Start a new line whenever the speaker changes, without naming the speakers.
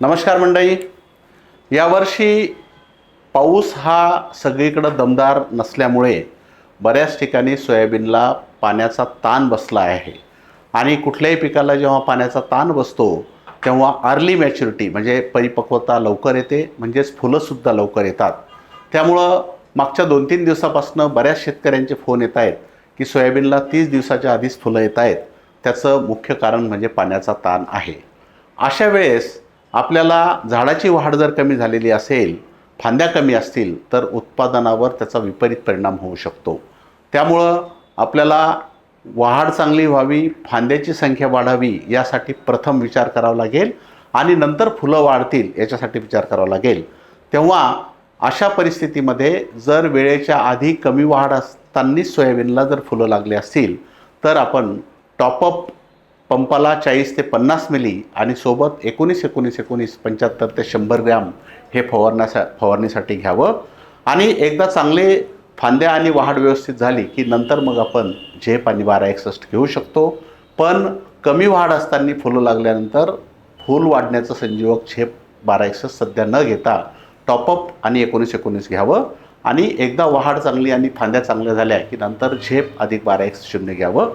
नमस्कार मंडळी. यावर्षी पाऊस हा सगळीकडं दमदार नसल्यामुळे बऱ्याच ठिकाणी सोयाबीनला पाण्याचा ताण बसला आहे. आणि कुठल्याही पिकाला जेव्हा पाण्याचा ताण बसतो तेव्हा अर्ली मॅच्युरिटी म्हणजे परिपक्वता लवकर येते म्हणजेच फुलंसुद्धा लवकर येतात. त्यामुळं मागच्या दोन तीन दिवसापासून बऱ्याच शेतकऱ्यांचे फोन येत आहेत की सोयाबीनला तीस दिवसाच्या आधीच फुलं येत आहेत. त्याचं मुख्य कारण म्हणजे पाण्याचा ताण आहे. अशा वेळेस आपल्याला झाडाची वाढ जर कमी झालेली असेल फांद्या कमी असतील तर उत्पादनावर त्याचा विपरीत परिणाम होऊ शकतो. त्यामुळं आपल्याला वाढ चांगली व्हावी फांद्याची संख्या वाढावी यासाठी प्रथम विचार करावा लागेल आणि नंतर फुलं वाढतील याच्यासाठी विचार करावा लागेल. तेव्हा अशा परिस्थितीमध्ये जर वेळेच्या आधी कमी वाढ असतानाच सोयाबीनला जर फुलं लागली असतील तर आपण टॉपअप पंपाला चाळीस ते पन्नास मिली आणि सोबत एकोणीस एकोणीस एकोणीस पंच्याहत्तर ते शंभर ग्रॅम हे फवारण्यासा फवारणीसाठी घ्यावं. आणि एकदा चांगले फांद्या आणि वाढ व्यवस्थित झाली की नंतर मग आपण झेप आणि बारा एकसष्ट घेऊ शकतो. पण कमी वाढ असताना फुलं लागल्यानंतर फूल वाढण्याचं संजीवक झेप बारा एकसष्ट सध्या न घेता टॉपअप आणि एकोणीस एकोणीस घ्यावं. आणि एकदा वाढ चांगली आणि फांद्या चांगल्या झाल्या की नंतर झेप अधिक बारा एकसष्ट शून्य घ्यावं.